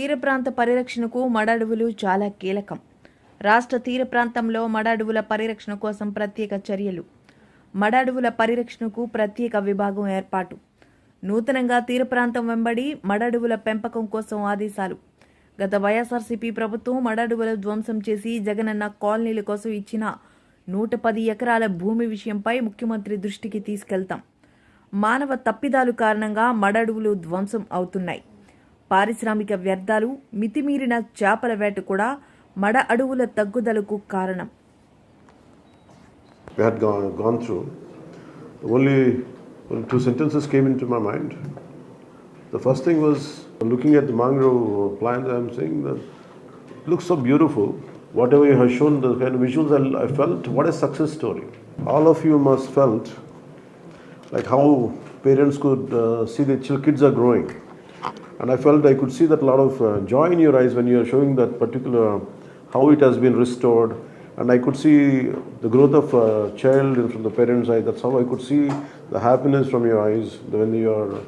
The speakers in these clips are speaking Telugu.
తీర ప్రాంత పరిరక్షణకు మడ చాలా కీలకం. రాష్ట్ర తీర ప్రాంతంలో మడ అడవుల పరిరక్షణ కోసం ప్రత్యేక చర్యలు. మడ అడవుల పరిరక్షణకు ప్రత్యేక విభాగం ఏర్పాటు. నూతనంగా తీర ప్రాంతం వెంబడి మడడవుల పెంపకం కోసం ఆదేశాలు. గత వైఎస్ఆర్సీపీ ప్రభుత్వం మడడవుల ధ్వంసం చేసి జగనన్న కాలనీల కోసం ఇచ్చిన నూట పది ఎకరాల భూమి విషయంపై ముఖ్యమంత్రి దృష్టికి తీసుకెళ్తాం. మానవ తప్పిదాలు కారణంగా మడడవులు ధ్వంసం అవుతున్నాయి. పారిశ్రామిక వ్యర్థాలు మితిమీరిన చేపల వేట కూడా మడ అడవుల తగ్గుదలకు కారణం we had gone, gone through, only only two sentences came into my mind. The first thing was looking at the mangrove plant, I'm saying that it looks so beautiful. Whatever you have shown, the kind of visuals, I, I felt, what a success story. All of you must felt like how parents could uh, see their kids are growing. And I felt I could see that lot of uh, joy in your eyes when you are showing that particular, how it has been restored. And I could see the growth of a child from the parents' eye. That's how I could see the happiness from your eyes when you are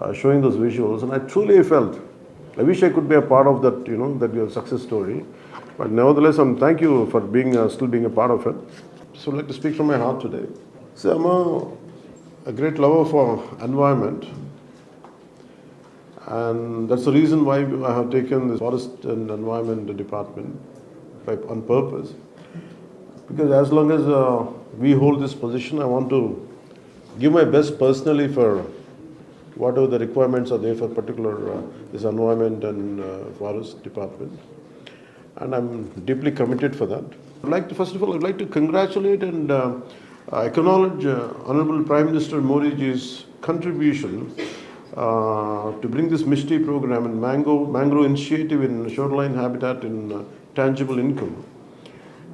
uh, showing those visuals. And I truly felt, I wish I could be a part of that, you know, that your success story. But nevertheless, I'm thank you for being uh, still being a part of it. So I'd like to speak from my heart today. So I'm a, a great lover for environment. And that's the reason why I have taken the Forest and Environment Department on purpose. Because as long as uh, we hold this position, I want to give my best personally for whatever the requirements are there for particular uh, this environment and uh, forest department. And I'm deeply committed for that. I'd like to, first of all, I'd like to congratulate and uh, acknowledge uh, Honorable Prime Minister Modi's contribution uh, to bring this Mishti program and Mango, Mangrove Initiative in shoreline habitat in uh, tangible income.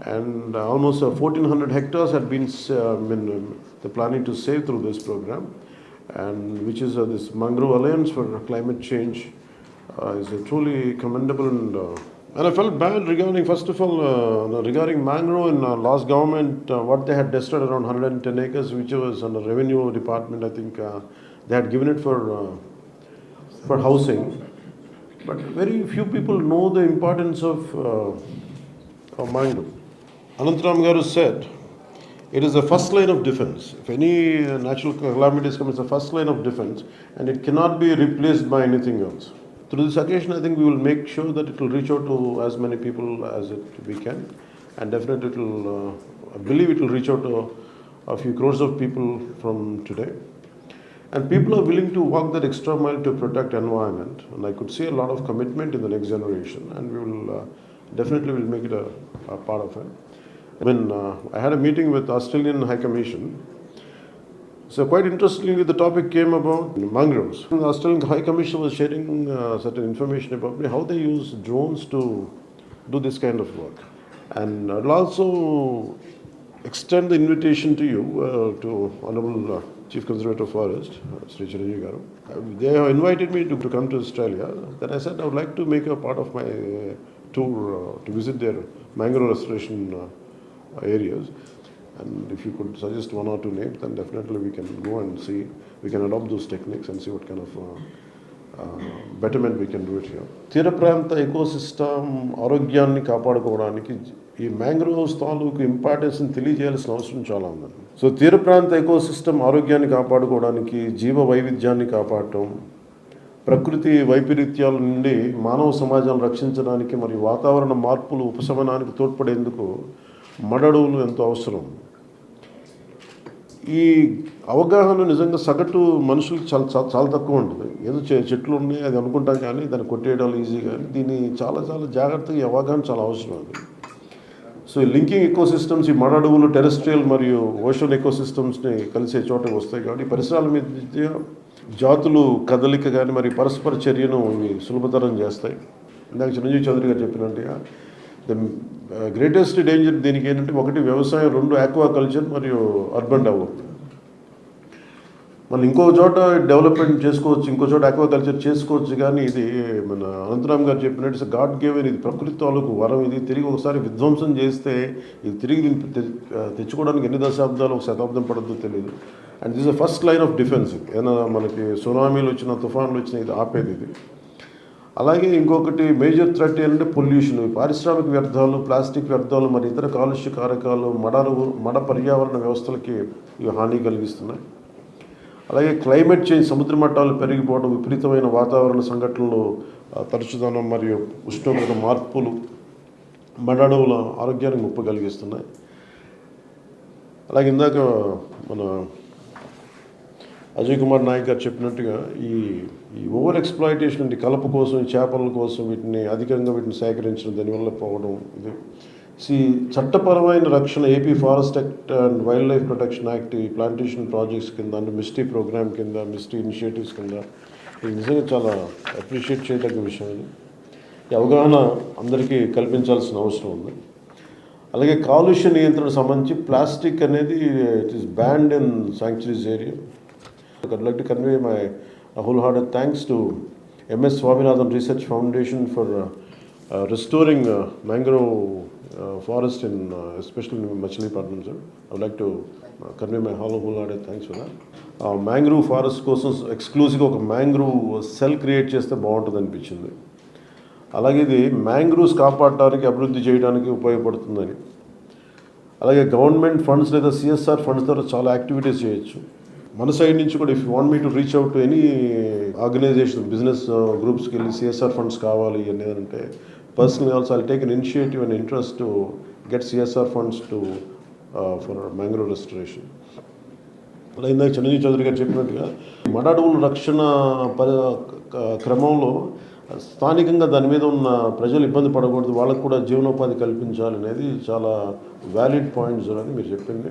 And uh, almost uh, 1,400 hectares had been, uh, been um, the planning to save through this program, and which is uh, this Mangrove Alliance for Climate Change uh, is a truly commendable and. Uh, and I felt bad regarding, first of all, uh, regarding mangrove in uh, last government, uh, what they had destroyed around 110 acres, which was under the revenue department. I think uh, they had given it for uh, for housing, but very few people know the importance of uh, of mangrove. Anantaram Garu said, it is the first line of defense. If any uh, natural calamities come, it's the first line of defense, and it cannot be replaced by anything else. Through this occasion, I think we will make sure that it will reach out to as many people as it we can, and definitely it will. Uh, I believe it will reach out to a few crores of people from today. And people are willing to walk that extra mile to protect environment. And I could see a lot of commitment in the next generation, and we will uh, definitely will make it a, a part of it. When uh, I had a meeting with Australian High Commission, so quite interestingly, the topic came about mangroves. The Australian High Commission was sharing uh, certain information about how they use drones to do this kind of work. And I'll also extend the invitation to you, uh, to Honorable uh, Chief Conservator of Forest, uh, Sri Chiranjeev Garu. Uh, They have invited me to, to come to Australia. Then I said I would like to make a part of my uh, tour uh, to visit their mangrove restoration uh, areas. And if you could suggest one or two names, then definitely we can go and see, we can adopt those techniques and see what kind of uh, uh, betterment we can do it here. తీర ప్రాంత ఎకోసిస్టమ్ ఆరోగ్యాన్ని కాపాడుకోవడానికి ఈ మ్యాంగ్రోవ్స్ తాలూకు ఇంపార్టెన్స్ని తెలియజేయాల్సిన అవసరం చాలా ఉందండి సో తీర ప్రాంత ఎకోసిస్టమ్ ఆరోగ్యాన్ని కాపాడుకోవడానికి జీవ వైవిధ్యాన్ని కాపాడటం ప్రకృతి వైపరీత్యాల నుండి మానవ సమాజాన్ని రక్షించడానికి మరియు వాతావరణ మార్పులు ఉపశమనానికి తోడ్పడేందుకు మడడవులు ఎంతో అవసరం. ఈ అవగాహన నిజంగా సగటు మనుషులకు చాలా చాలా తక్కువ ఉంటుంది ఏదో చె- చెట్లు ఉన్నాయి అది అనుకుంటాం కానీ దాన్ని కొట్టేయడం ఈజీ కానీ దీన్ని చాలా చాలా జాగ్రత్తగా అవగాహన చాలా అవసరం అది. సో ఈ లింకింగ్ ఎకోసిస్టమ్స్ ఈ మడ అడవులు టెరెస్ట్రియల్ మరియు ఓషన్ ఎకోసిస్టమ్స్ని కలిసే చోట వస్తాయి కాబట్టి పరిసరాల మీద జాతులు కదలిక కానీ మరి పరస్పర చర్యను ఇవి సులభతరం చేస్తాయి. ఇందాక చిరంజీవి చౌదరి గారు చెప్పినట్టుగా ద గ్రేటెస్ట్ డేంజర్ దీనికి ఏంటంటే ఒకటి వ్యవసాయం రెండు ఆక్వా కల్చర్ మరియు అర్బన్ డెవలప్మెంట్ మనం ఇంకో చోట డెవలప్మెంట్ చేసుకోవచ్చు ఇంకో చోట అక్వాకల్చర్ చేసుకోవచ్చు కానీ ఇది మన అనంతరామ్ గారు చెప్పినట్టు గాడ్ గేవెన్ ఇది ప్రకృతి తాలూకు వరం ఇది తిరిగి ఒకసారి విధ్వంసం చేస్తే ఇది తిరిగి దీన్ని తె- తెచ్చుకోవడానికి ఎన్ని దశాబ్దాలు ఒక శతాబ్దం పడద్దో తెలియదు and this first line of defence ఏదైనా మనకి సునామీలు వచ్చిన తుఫాన్లు వచ్చిన ఇది ఆపేది ఇది. అలాగే ఇంకొకటి మేజర్ థ్రెట్ ఏంటంటే పొల్యూషన్ పారిశ్రామిక వ్యర్థాలు ప్లాస్టిక్ వ్యర్థాలు మరి ఇతర కాలుష్య కారకాలు మడలు మడ పర్యావరణ వ్యవస్థలకి ఇవి హాని కలిగిస్తున్నాయి. అలాగే క్లైమేట్ చేంజ్ సముద్ర మట్టాలు పెరిగిపోవడం విపరీతమైన వాతావరణ సంఘటనలు తరచుదనం మరియు ఉష్ణోగ్రత మార్పులు మడ ఆరోగ్యానికి ముప్పు కలిగిస్తున్నాయి అలాగే ఇందాక మన అజయ్ కుమార్ నాయక్ గారు చెప్పినట్టుగా ఈ ఈ ఓవర్ ఎక్స్ప్లాయిటేషన్ అంటే కలప కోసం ఈ చేపల కోసం వీటిని అధికంగా వీటిని సేకరించడం దానివల్ల పోవడం ఇది సి చట్టపరమైన రక్షణ AP forest act and wildlife protection act ఈ ప్లాంటేషన్ ప్రాజెక్ట్స్ కింద అండ్ మిస్టీ ప్రోగ్రామ్ కింద మిస్టీ ఇనిషియేటివ్స్ కింద. ఇది నిజంగా చాలా అప్రిషియేట్ చేయదగ్గ విషయం ఇది. ఈ అవగాహన అందరికీ కల్పించాల్సిన అవసరం ఉంది. అలాగే కాలుష్య నియంత్రణ సంబంధించి ప్లాస్టిక్ అనేది it is banned in sanctuaries area I'd like to convey my thanks wholehearted thanks to MS Swaminathan Research Foundation for uh, uh, restoring uh, mangrove Uh, forest in uh, especially in Machilipatnam, sir. I would like to uh, convey my whole- wholehearted thanks for that. Uh, కోసం ఎక్స్క్లూజివ్గా ఒక మ్యాంగ్రూవ్ సెల్ క్రియేట్ చేస్తే బాగుంటుంది అనిపించింది అలాగే ఇది మ్యాంగ్రూవ్స్ కాపాడటానికి అభివృద్ధి చేయడానికి ఉపయోగపడుతుందని అలాగే గవర్నమెంట్ ఫండ్స్ లేదా సిఎస్ఆర్ ఫండ్స్ ద్వారా చాలా యాక్టివిటీస్ చేయొచ్చు మన సైడ్ నుంచి కూడా if want me to reach out to any organisation business గ్రూప్స్కి వెళ్ళి సిఎస్ఆర్ ఫండ్స్ కావాలి అని అంటే personally also I take an initiative and interest to get CSR funds to for mangrove restoration అలా ఇందాక చిరంజీవి చౌదరి గారు చెప్పినట్టుగా మడ రక్షణ పరి క- క్రమంలో స్థానికంగా దాని మీద ఉన్న ప్రజలు ఇబ్బంది పడకూడదు వాళ్ళకు కూడా జీవనోపాధి కల్పించాలి అనేది చాలా వ్యాలిడ్ పాయింట్స్ అని మీరు చెప్పింది.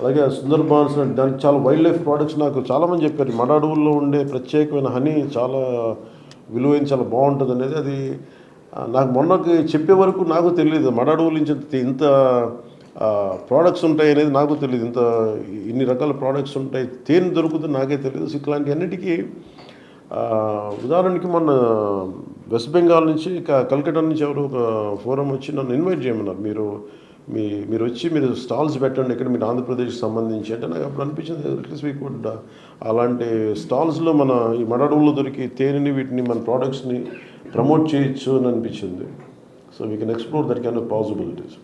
అలాగే సుందర్బాన్స్ దానికి చాలా వైల్డ్ లైఫ్ ప్రోడక్ట్స్ నాకు చాలామంది చెప్పారు. మడ అడవుల్లో ఉండే ప్రత్యేకమైన హనీ చాలా విలువైన చాలా బాగుంటుంది అనేది అది నాకు మొన్నకి చెప్పే వరకు నాకు తెలియదు మడ అడవుల నుంచి ఇంత- ప్రోడక్ట్స్ ఉంటాయి అనేది నాకు తెలియదు ఇంత ఇన్ని రకాల ప్రోడక్ట్స్ ఉంటాయి. తేనె దొరుకుతుంది నాకే తెలియదు ఇట్లాంటి అన్నిటికీ ఉదాహరణకి మొన్న వెస్ట్ బెంగాల్ నుంచి కలకటా నుంచి ఎవరు ఒక ఫోరం వచ్చి నన్ను ఇన్వైట్ చేయమన్నారు. మీరు మీ మీరు వచ్చి మీరు స్టాల్స్ పెట్టండి. ఇక్కడ మీరు ఆంధ్రప్రదేశ్కి సంబంధించి అంటే నాకు అప్పుడు అనిపించింది అట్లీస్ట్ వీ కుడ్ అలాంటి స్టాల్స్లో మన ఈ మడడవుల్లో దొరికి తేనెని వీటిని మన ప్రోడక్ట్స్ని ప్రమోట్ చేయొచ్చు అని అనిపించింది. So we can explore that can possibilities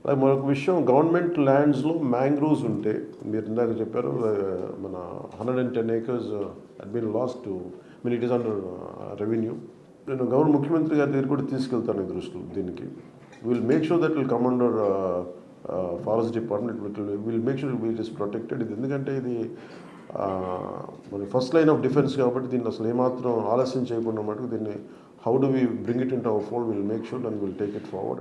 అలాగే మరొక విషయం గవర్నమెంట్ ల్యాండ్స్లో మ్యాంగ్రోవ్స్ ఉంటే మీరు ఇందాక చెప్పారు మన hundred and ten acres at been lost to mean it is under revenue నేను గవర్నర్ ముఖ్యమంత్రి గారి దగ్గర కూడా తీసుకెళ్తాను ఈ దృష్టిలో దీనికి. Will make sure that will come under forest department will make sure will is protected ఇది ఎందుకంటే ఇది మరి ఫస్ట్ లైన్ ఆఫ్ డిఫెన్స్ కాబట్టి దీన్ని అసలు ఏమాత్రం ఆలస్యం చేయకుండా మటుకు దీన్ని how do we bring it into our fold, we'll make sure and we'll take it forward.